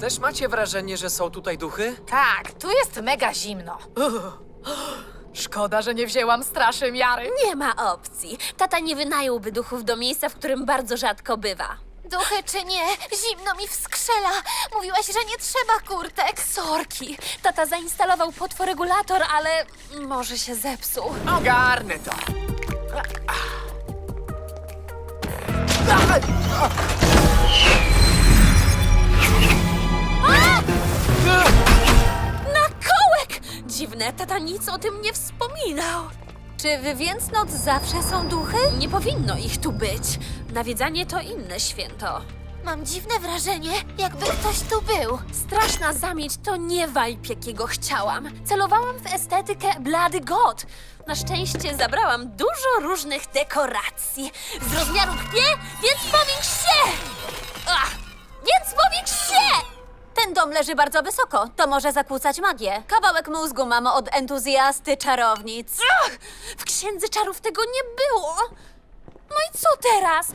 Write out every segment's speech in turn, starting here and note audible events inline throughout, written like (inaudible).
Też macie wrażenie, że są tutaj duchy? Tak, tu jest mega zimno. (gasps) Szkoda, że nie wzięłam straszy miary. Nie ma opcji. Tata nie wynająłby duchów do miejsca, w którym bardzo rzadko bywa. Duchy czy nie, zimno mi wskrzela. Mówiłaś, że nie trzeba kurtek. Sorki. Tata zainstalował potworegulator, ale może się zepsuł. Ogarnę to. Tata nic o tym nie wspominał. Czy w Więcnoc zawsze są duchy? Nie powinno ich tu być. Nawiedzanie to inne święto. Mam dziwne wrażenie, jakby ktoś tu był. Straszna zamieć to nie vibe, jakiego chciałam. Celowałam w estetykę Blady God. Na szczęście zabrałam dużo różnych dekoracji. Z rozmiaru kpie, więc powiększ się! Leży bardzo wysoko. To może zakłócać magię. Kawałek mózgu mam od entuzjasty czarownic. Ach, w księdze czarów tego nie było. No i co teraz?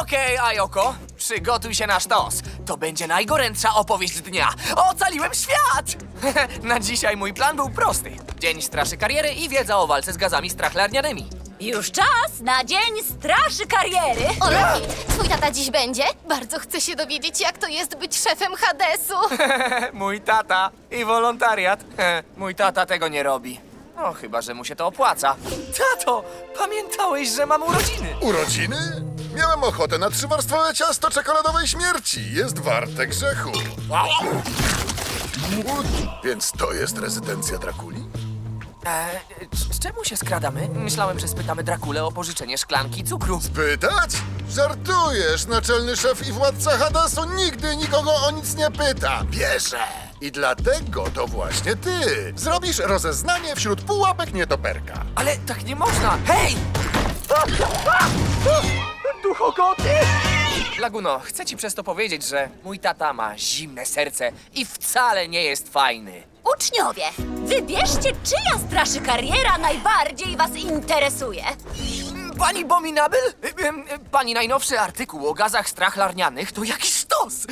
Okej, Ajoko, przygotuj się na sztos. To będzie najgorętsza opowieść dnia. Ocaliłem świat! (laughs) na dzisiaj mój plan był prosty. Dzień straszy kariery i wiedza o walce z gazami strachlarnianymi. Już czas na dzień straszy kariery. Olej, twój tata dziś będzie? Bardzo chcę się dowiedzieć, jak to jest być szefem Hadesu. (laughs) mój tata i wolontariat. (laughs) mój tata tego nie robi. No, chyba, że mu się to opłaca. Tato, pamiętałeś, że mam urodziny? Urodziny? Miałem ochotę na trzywarstwowe ciasto czekoladowej śmierci. Jest warte grzechu. Więc to jest rezydencja Drakuli? E, c- czemu się skradamy? Myślałem, że spytamy Drakulę o pożyczenie szklanki cukru. Pytać? Żartujesz, naczelny szef i władca Hadesu nigdy nikogo o nic nie pyta. Bierze. I dlatego to właśnie ty zrobisz rozeznanie wśród pułapek nietoperka. Ale tak nie można! Hej! Duchogoty! Laguno, chcę ci przez to powiedzieć, że mój tata ma zimne serce i wcale nie jest fajny. Uczniowie, wybierzcie, czyja straszy kariera najbardziej was interesuje. Pani em, Pani najnowszy artykuł o gazach strachlarnianych to jakiś sztos!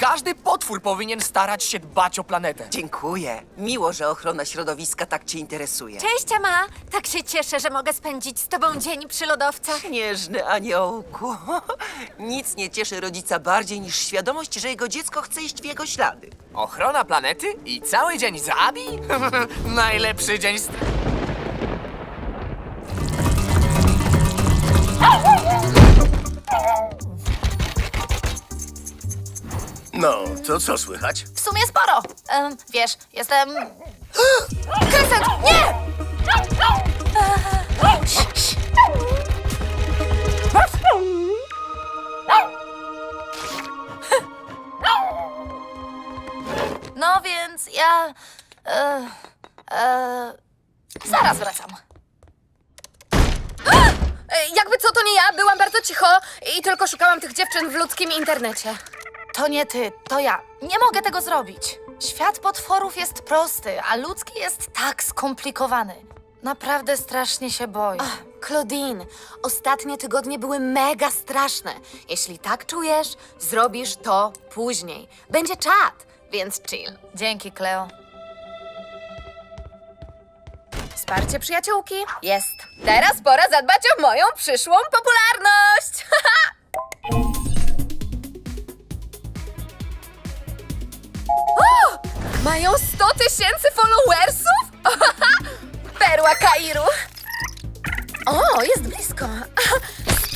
Każdy potwór powinien starać się dbać o planetę. Dziękuję. Miło, że ochrona środowiska tak cię interesuje. Cześć, Ama. Tak się cieszę, że mogę spędzić z tobą dzień przy lodowcach. Nieżny aniołku. (laughs) Nic nie cieszy rodzica bardziej niż świadomość, że jego dziecko chce iść w jego ślady. Ochrona planety i cały dzień zabi? (laughs) Najlepszy dzień str... No, to co słychać? W sumie sporo. Em, wiesz, jestem... Kresent, nie! No więc ja... E, e, zaraz wracam. E, Jakby co, to nie ja. Byłam bardzo cicho i tylko szukałam tych dziewczyn w ludzkim internecie. To nie ty, to ja. Nie mogę tego zrobić. Świat potworów jest prosty, a ludzki jest tak skomplikowany. Naprawdę strasznie się boję. Claudine, ostatnie tygodnie były mega straszne. Jeśli tak czujesz, zrobisz to później. Będzie czat, więc chill. Dzięki, Cleo. Wsparcie przyjaciółki? Jest. Teraz pora zadbać o moją przyszłą popularność. (laughs) Mają 100 tysięcy followersów? (laughs) Perła Kairu. O, jest blisko. (laughs)